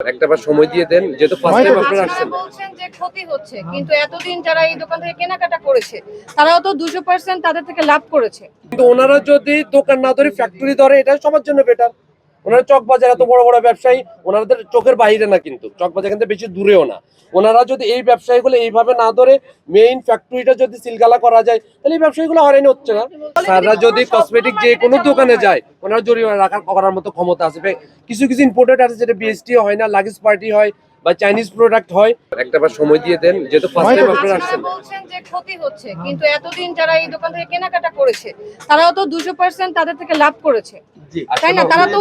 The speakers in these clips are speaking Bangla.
একটা বার সময় দিয়ে দেন যেহেতু ফার্স্ট টাইম আপনারা আসছেন বলছেন যে ক্ষতি হচ্ছে কিন্তু এতদিন যারা এই দোকান থেকে কেনাকাটা করেছে তারাও তো দুশো পার্সেন্ট তাদের থেকে লাভ করেছে। কিন্তু ওনারা যদি দোকান না ধরে ফ্যাক্টরি ধরে এটা সবার জন্য বেটার ওনারা চকবাজার এত বড় বড় ব্যবসায়ী, ওনাদের চোখের বাইরে না কিন্তু। চকবাজার কিন্তু বেশি দূরেও না। ওনারা যদি এই ব্যবসায়ীগুলো এইভাবে না ধরে মেইন ফ্যাক্টরিটা যদি সিলগালা করা যায়, তাহলে এই ব্যবসায়ীগুলো হয়রানি হচ্ছে না। স্যাররা যদি কসমেটিক যে কোনো দোকানে যায়, ওনারা জরিমানা রাখার করার মতো ক্ষমতা আছে। কিছু কিছু ইম্পোর্টেড আছে, যেটা বিএসটি হয় না লাগেজ পার্টি হয় বা চাইনিজ প্রোডাক্ট হয় একটা বার সময় দিয়ে দেন যেহেতু ফার্স্ট টাইম আপনারা আসছেন। বলছেন যে ক্ষতি হচ্ছে কিন্তু এতদিন যারা এই দোকান থেকে কেনাকাটা করেছে তারাও তো দুশো পার্সেন্ট তাদের থেকে লাভ করেছে। তাই না? তারা তো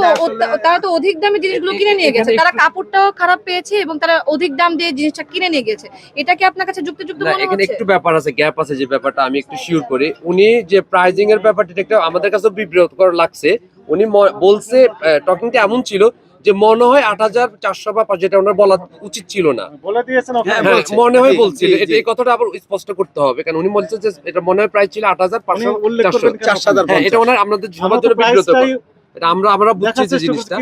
তারা তো অধিক দামে জিনিসগুলো কিনে নিয়ে গেছে। তারা কাপড়টাও খারাপ পেয়েছে এবং তারা অধিক দাম দিয়ে জিনিসটা কিনে নিয়ে গেছে। এটা কি আপনার কাছে যুক্তিযুক্ত মনে এখানে একটু ব্যাপার আছে গ্যাপ আছে যে ব্যাপারটা আমি একটু শিওর করি। উনি যে প্রাইজিং এর ব্যাপারটা একটা আমাদের কাছে বিব্রতকর লাগছে। উনি বলছে টকিংটা এমন ছিল যে মনে হয় আট হাজার চারশো বা পাঁচ- যেটা ওনার বলা উচিত ছিল না। বলে দিয়েছেন ওখানে। হ্যাঁ। মনে হয় বলছিল এটা এই কথাটা আবার স্পষ্ট করতে হবে কারণ উনি বলছেন যে এটা মনে হয় প্রায় ছিল আট হাজার পাঁচশো হ্যাঁ এটা ওনার আমাদের সবার জন্য এটা আমরা আমরা বুঝছি যে জিনিসটা।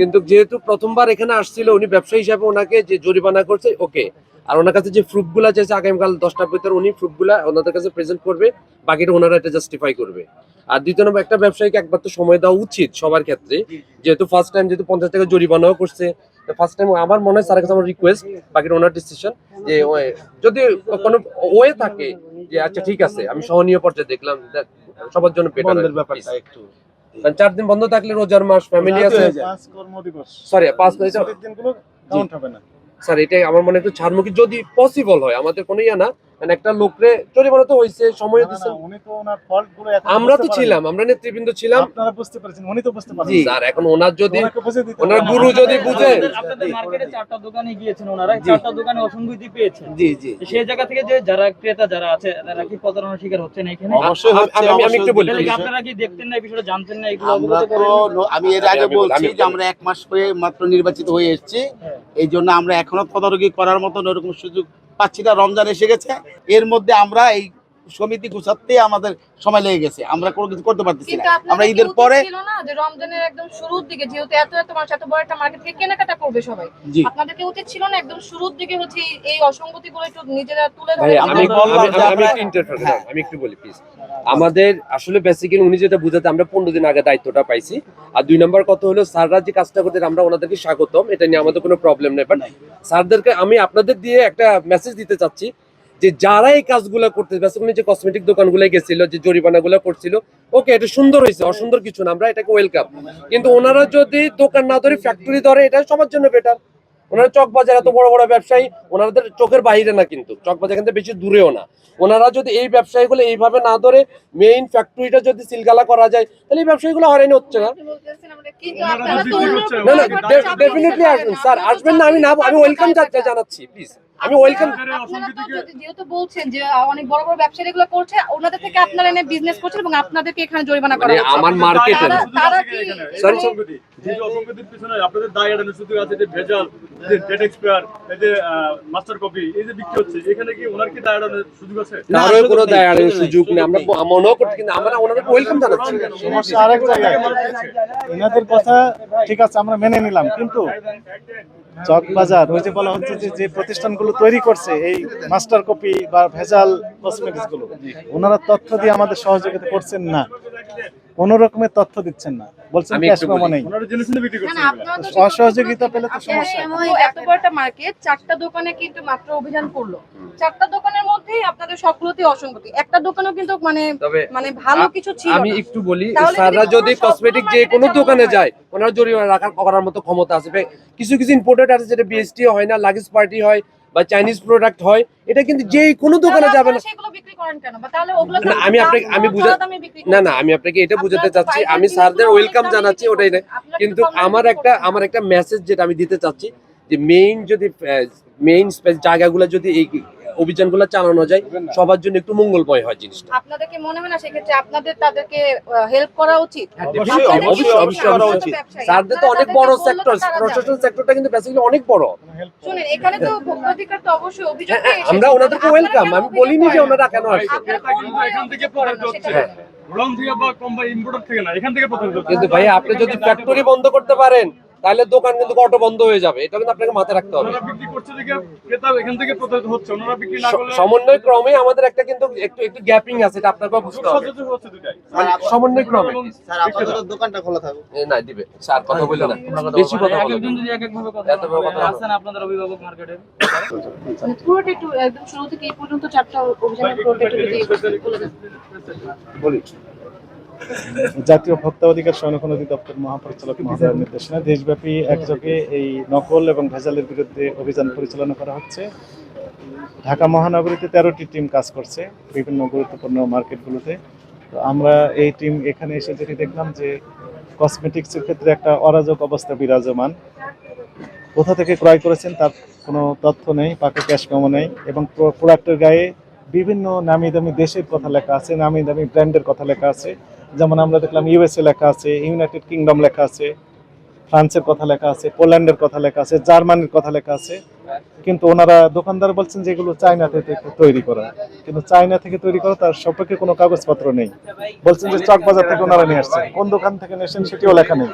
কিন্তু যেহেতু প্রথমবার এখানে আসছিল উনি ব্যবসায়ী হিসাবে ওনাকে যে জরিমানা করছে ওকে আর ওনার কাছে যে প্রুফগুলা চাইছে আগামীকাল দশটার ভিতরে উনি প্রুফগুলা ওনাদের কাছে প্রেজেন্ট করবে বাকিটা ওনারা এটা জাস্টিফাই করবে। আর দ্বিতীয় নম্বর একটা ব্যবসায়ীকে একবার তো সময় দেওয়া উচিত সবার ক্ষেত্রে যেহেতু ফার্স্ট টাইম যেহেতু পঞ্চাশ টাকা জরিমানাও করছে ফার্স্ট টাইম আমার মনে হয় স্যারের কাছে আমার রিকোয়েস্ট বাকিটা ওনার ডিসিশন যে যদি কোনো ওয়ে থাকে যে আচ্ছা ঠিক আছে আমি সহনীয় পর্যায়ে দেখলাম সবার জন্য বেটার ব্যাপারটা একটু। চার দিন বন্ধ থাকলে রোজার মাস ফ্যামিলি আছে। সরি পাঁচ দিনগুলো count হবে না। স্যার এটা আমার মনে হয় একটু ছাড়মুখী যদি পসিবল হয় আমাদের কোনো ইয়া না মানে একটা লোকরে জরিমানা তো হয়েছে সময় উনি তো ওনার fault গুলো এখন আমরা তো ছিলাম আমরা নেতৃবৃন্দ ছিলাম। আপনারা বুঝতে পেরেছেন, উনি তো বুঝতে পারেন। স্যার এখন ওনার যদি ওনার গুরু যদি বুঝে আপনাদের- মার্কেটে চারটা দোকানে গিয়েছেন ওনারা চারটা দোকানে অসংগতি পেয়েছেন। জি জি সেই জায়গা থেকে যে যারা ক্রেতা যারা আছে তারা কি প্রতারণার শিকার হচ্ছেন এখানে? অবশ্যই হচ্ছে, আমি- আমি- একটু বলি। আপনারা কি দেখতেন না এই বিষয়টা জানতেন না এগুলো অবগত করেন? আমি এর আগে বলছি যে আমরা এক মাস হয়ে মাত্র নির্বাচিত হয়ে এসেছি। হ্যাঁ। এই জন্য আমরা এখনও তদারকি করার মতন ওরকম সুযোগ পাচ্ছি না রমজান এসে গেছে। এর মধ্যে আমরা এই সমিতি গুছাতে আমাদের সময় লেগে গেছে। আমরা কোনো কিছু করতে পারতেছি না। আমরা ঈদের পরে ছিল না যে রমজানের একদম শুরুর দিকে যেহেতু এত এত মানুষ এত বড় একটা মার্কেট থেকে কেনাকাটা করবে সবাই? জি। আপনাদের কি উচিত ছিল না একদম শুরুর দিকে হচ্ছে এই- একটু নিজেরা তুলে ধরে আমি আমি বললাম আমি- যে আমি একটু করলাম, হ্যাঁ। আমি একটু বলি প্লিজ আমাদের আসলে বেসিক্যালি উনি যেটা বুঝাতে আমরা পনেরো দিন আগে দায়িত্বটা পাইছি। আর দুই নম্বর কথা হলো স্যাররা যে কাজটা করতে আমরা ওনাদেরকে স্বাগতম। এটা নিয়ে আমাদের কোনো প্রবলেম নেই। বাট স্যারদেরকে আমি আপনাদের দিয়ে একটা মেসেজ দিতে চাচ্ছি যে যারা এই কাজগুলো করতে বেসিক্যালি যে কসমেটিক দোকানগুলো গেছিল যে জরিমানাগুলো করছিল ওকে এটা সুন্দর হয়েছে অসুন্দর কিছু না আমরা এটাকে ওয়েলকাম কিন্তু ওনারা যদি দোকান না ধরে ফ্যাক্টরি ধরে এটা সবার জন্য বেটার ওনারা চক বাজার এত বড় বড় ব্যবসায়ী ওনাদের চোখের বাইরে না কিন্তু। চক বাজার কিন্তু বেশি দূরেও না। ওনারা যদি এই ব্যবসায়ীগুলো এইভাবে না ধরে মেইন ফ্যাক্টরিটা যদি সিলগালা করা যায় তাহলে এই ব্যবসায়ীগুলো হয়রানি হচ্ছে না। না না ডেফিনেটলি আসবেন স্যার না। আসবেন না আমি না আমি ওয়েলকাম জানাচ্ছি প্লিজ আমি ওয়েলকাম যেহেতু বলছেন যে অনেক বড় বড় ব্যবসায়ী এগুলো করছে ওনাদের থেকে আপনারা এনে বিজনেস করছেন এবং আপনাদেরকে এখানে জরিমানা করা মানে হচ্ছে। আমার মার্কেটে তারা- কি এখানে- যে পিছনে আপনাদের দায় সুযোগ আছে যে ভেজাল যে ডেট এক্সপায়ার এই যে মাস্টার কপি এই যে বিক্রি হচ্ছে এখানে কি ওনার কি দায় এড়ানোর সুযোগ আছে? কারোর কোনো দায় সুযোগ সুযোগ নেই। আমরা সুযোগ মনেও করছি কিন্তু আমরা ওনাদেরকে ওয়েলকাম জানাচ্ছি। সমস্যা আরেক জায়গায়। এনাদের কথা ঠিক আছে আমরা মেনে নিলাম কিন্তু চক বাজার ওই যে বলা হচ্ছে যে যে প্রতিষ্ঠানগুলো তৈরি করছে এই মাস্টার কপি বা ভেজাল কসমেটিক্সগুলো ওনারা তথ্য দিয়ে আমাদের সহযোগিতা করছেন না। কোন রকমের তথ্য দিচ্ছেন না। বলছেন ক্যাশ মেমো নেই। ওনারা জেনে শুনে বিক্রি না, করছেন। না, এগুলা। আপনারা তো অসহযোগিতা পেলে তো সমস্যা। এত বড় একটা মার্কেট চারটা দোকানে কিন্তু মাত্র অভিযান করল। চারটা দোকানের মধ্যেই আপনাদের সবগুলোতে অসঙ্গতি। একটা দোকানেও কিন্তু মানে মানে ভালো কিছু ছিল আমি একটু বলি যদি কসমেটিক যে কোনো দোকানে যায় ওনারা জরিমানা রাখার করার মতো ক্ষমতা আছে। কিছু কিছু ইম্পোর্টেড আছে যেটা বিএসটি হয় না লাগেজ পার্টি হয় বা চাইনিজ প্রোডাক্ট হয় এটা কিন্তু যে কোনো দোকানে যাবে না। আমি আপনাকে- আমি বুঝা- না না আমি আপনাকে এটা বোঝাতে চাচ্ছি। আমি স্যারদের ওয়েলকাম জানাচ্ছি ওটাই না কিন্তু আমার একটা আমার একটা মেসেজ যেটা আমি দিতে চাচ্ছি যে মেইন যদি মেইন জায়গাগুলো যদি এই অভিযানগুলো চালানো যায় সবার জন্য একটু মঙ্গলময় হয় জিনিসটা। আপনাদের কি মনে হয় না সেক্ষেত্রে আপনাদের তাদেরকে হেল্প করা উচিত? অবশ্যই, অবশ্যই, অবশ্যই করা উচিত? স্যারদের তো অনেক বড় সেক্টর প্রশাসন সেক্টরটা কিন্তু বেসিক্যালি অনেক বড়। শুনেন এখানে তো ভোক্তাধিকার তো অবশ্যই অভিযোগ হ্যাঁ, হ্যাঁ, আমরা। ওনাদেরকে ওয়েলকাম আমি বলিনি যে ওনারা কেন আসছে আপনারা কিন্তু ভয়ে এখান থেকে প্রতারিত হচ্ছে। বলেন। রং থেকে বা কম বা ইম্পোর্টার থেকে না এখান থেকে প্রতারিত হচ্ছে। কিন্তু ভাই আপনি যদি ফ্যাক্টরি বন্ধ করতে পারেন তাহলে দোকান কিন্তু অটো বন্ধ হয়ে যাবে। এটা কিন্তু আপনাকে মাথায় রাখতে হবে। ওনারা বিক্রি করছে দেখে ক্রেতা এখান থেকে প্রতারিত হচ্ছে। ওনারা বিক্রি না স- করলে সমন্বয় ক্রমে আমাদের একটা কিন্তু একটু একটু গ্যাপিং আছে এটা আপনাকে বুঝতে হবে। দুটাই। সমন্বয় ক্রমে। দোকানটা খোলা থাকুক। এ, না দিবে। স্যার কথা বললে না। বেশি কথা এক বলবে যদি এক এক ভাবে কথা। আছেন আপনাদের অভিভাবক মার্কেটে। মানে পুরোটা একটু একদম শুরু থেকে এই পর্যন্ত চারটা অভিযানের পুরোটা একটু যদি বলে। জাতীয় ভোক্তা অধিকার সংরক্ষণ অধিদপ্তর মহাপরিচালক মহোদয়ের নির্দেশনা, দেশব্যাপী একযোগে এই নকল এবং ভেজালের বিরুদ্ধে অভিযান পরিচালনা করা হচ্ছে। ঢাকা মহানগরীতে তেরোটি টিম কাজ করছে বিভিন্ন গুরুত্বপূর্ণ মার্কেটগুলোতে। তো আমরা এই টিম এখানে এসে যেটি দেখলাম যে কসমেটিক্সের ক্ষেত্রে একটা অরাজক অবস্থা বিরাজমান। কোথা থেকে ক্রয় করেছেন তার কোনো তথ্য নেই, পাকে ক্যাশ মেমো নেই এবং প্রোডাক্টের গায়ে বিভিন্ন নামি দামি দেশের কথা লেখা আছে, নামি দামি ব্র্যান্ডের কথা লেখা আছে। যেমন আমরা দেখলাম ইউএসএ লেখা আছে ইউনাইটেড কিংডম লেখা আছে, ফ্রান্সের কথা লেখা আছে, পোল্যান্ডের কথা লেখা আছে, জার্মানির কথা লেখা আছে। কিন্তু ওনারা দোকানদার বলছেন যে এগুলো চায়না থেকে তৈরি করা। কিন্তু চায়না থেকে তৈরি করা তার সম্পর্কে কোনো কাগজপত্র নেই। বলছেন যে চক বাজার থেকে ওনারা নিয়ে আসছেন। কোন দোকান থেকে নিয়েছেন সেটিও লেখা নেই।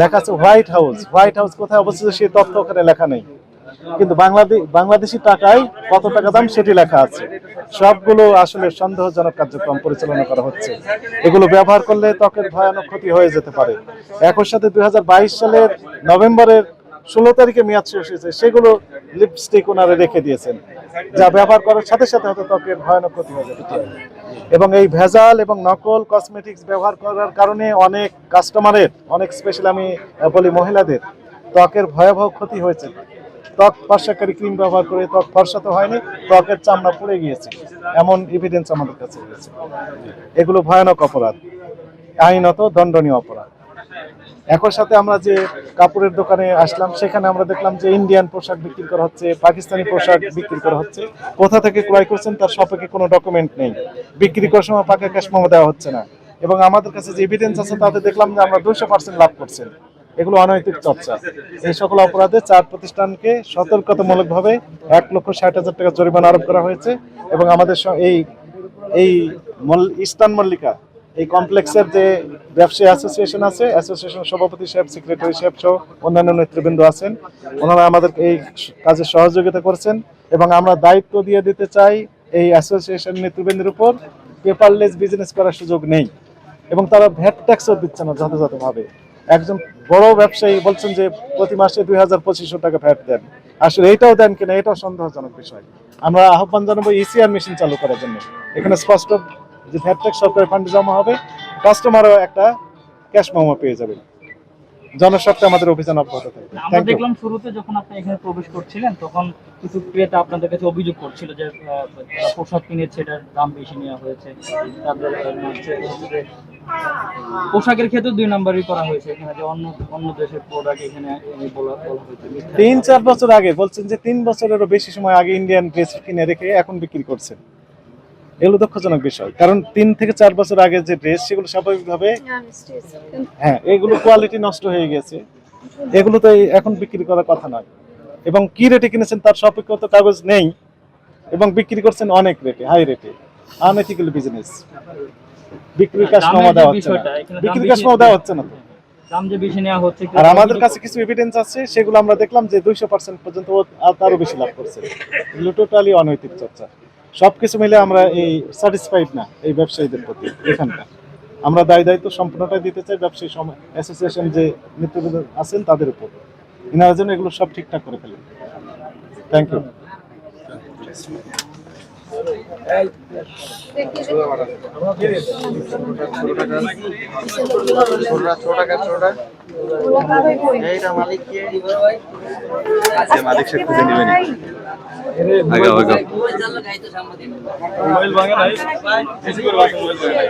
লেখা আছে হোয়াইট হাউস হোয়াইট হাউস কোথায় অবস্থিত সেই তথ্য ওখানে লেখা নেই। কিন্তু বাংলাদেশ টাকায় কত টাকা দাম সেটি লেখা আছে। সবগুলো আসলে সন্দেহজনক কার্যক্রম পরিচালনা করা হচ্ছে। এগুলো ব্যবহার করলে ত্বকের ভয়ানক ক্ষতি হয়ে যেতে পারে। একই সাথে দুই সালের নভেম্বরের ষোলো তারিখে মেয়াদ শেষ হয়েছে, সেগুলো লিপস্টিক ওনারা রেখে দিয়েছেন। যা ব্যবহার করার সাথে সাথে হয়তো ত্বকের ভয়ানক ক্ষতি হয়ে যেতে পারে। এবং এই ভেজাল এবং নকল কসমেটিক্স ব্যবহার করার কারণে অনেক কাস্টমারের, অনেক স্পেশাল আমি বলি মহিলাদের, ত্বকের ভয়াবহ ক্ষতি হয়েছে। ত্বক ফর্সাকারী ক্রিম ব্যবহার করে ত্বক ফর্সা তো হয়নি, ত্বকের চামড়া পুড়ে গিয়েছে। এমন এভিডেন্স আমাদের কাছে রয়েছে। এগুলো ভয়ানক অপরাধ। আইনত দণ্ডনীয় অপরাধ। একই সাথে আমরা যে কাপড়ের দোকানে আসলাম, সেখানে আমরা দেখলাম যে ইন্ডিয়ান পোশাক বিক্রি করা হচ্ছে পাকিস্তানি পোশাক বিক্রি করা হচ্ছে। কোথা থেকে ক্রয় করছেন তার সপক্ষে কোনো ডকুমেন্ট নেই। বিক্রি করার সময় পাকা ক্যাশ মেমো দেওয়া হচ্ছে না। এবং আমাদের কাছে যে এভিডেন্স আছে, তাতে দেখলাম যে আমরা দুশো পার্সেন্ট লাভ করছেন। এগুলো অনৈতিক চর্চা। এই সকল অপরাধে চার প্রতিষ্ঠানকে সতর্কতামূলকভাবে এক লক্ষ ষাট হাজার টাকা জরিমানা আরোপ করা হয়েছে এবং আমাদের এই এই ইস্টার্ন মল্লিকা, এই কমপ্লেক্সের যে ব্যবসায়ী অ্যাসোসিয়েশন আছে অ্যাসোসিয়েশন সভাপতি সাহেব সেক্রেটারি সাহেব সহ অন্যান্য নেতৃবৃন্দ আছেন। ওনারা আমাদের এই কাজে সহযোগিতা করছেন এবং আমরা দায়িত্ব দিয়ে দিতে চাই এই অ্যাসোসিয়েশন নেতৃবৃন্দের উপর। পেপারলেস বিজনেস করার সুযোগ নেই এবং তারা ভ্যাট ট্যাক্সও দিচ্ছে না যথাযথভাবে। একজন বড় ব্যবসায়ী বলছেন যে প্রতি মাসে দুই হাজার পঁচিশশো টাকা ফ্যাট দেন। আসলে এটাও দেন কিনা, এটাও সন্দেহজনক বিষয়। আমরা আহ্বান জানাব ইসিআর মেশিন চালু করার জন্য। এখানে স্পষ্ট যে ভ্যাট ট্যাক্স সরকারি ফান্ডে জমা হবে কাস্টমারও একটা ক্যাশ মামা পেয়ে যাবে জনস্বার্থে আমাদের অভিযান অব্যাহত থাকবে। আমরা দেখলাম শুরুতে যখন আপনি এখানে প্রবেশ করছিলেন তখন কিছু ক্রেতা আপনাদের কাছে অভিযোগ করছিল যে পোশাক কিনেছে এটার দাম বেশি নেওয়া হয়েছে। তাদের পোশাকের ক্ষেত্রে দুই নাম্বারই করা হয়েছে এখানে যে অন্য অন্য দেশের প্রোডাক্ট এখানে বলা বলা হয়েছে। তিন চার বছর আগে বলছেন যে তিন বছরেরও বেশি সময় আগে ইন্ডিয়ান ড্রেস কিনে রেখে এখন বিক্রি করছেন। এগুলো দুঃখজনক বিষয়। কারণ তিন থেকে চার বছর আগে যে ড্রেস সেগুলো স্বাভাবিকভাবে হ্যাঁ এগুলো কোয়ালিটি নষ্ট হয়ে গেছে। এগুলো তো এখন বিক্রি করার কথা নয়। এবং কি রেটে কিনেছেন তার সপক্ষে তো কাগজ নেই। এবং বিক্রি করছেন অনেক রেটে হাই রেটে আনএথিক্যাল বিজনেস বিক্রির কাজ নামা দেওয়া হচ্ছে না। বিক্রির কাজ নামা দেওয়া হচ্ছে না আর আমাদের কাছে কিছু এভিডেন্স আছে সেগুলো আমরা দেখলাম যে দুইশো পার্সেন্ট পর্যন্ত তারও বেশি লাভ করছে। এগুলো টোটালি অনৈতিক চর্চা। সবকিছু মিলে আমরা এই স্যাটিসফাইড না, এই ব্যবসায়ীদের প্রতি এখানকার। আমরা দায় দায়িত্ব সম্পূর্ণটাই দিতে চাই ব্যবসায়ী অ্যাসোসিয়েশন যে নেতৃবৃন্দ আছেন তাদের উপর। এনারা যেন এগুলো সব ঠিকঠাক করে ফেলেন। থ্যাংক ইউ ছোটটা ছোটটা ছোটটা এইটা মালিক কে মোবাইল ভাঙে নাই বেশি করে মোবাইল ভাঙে নাই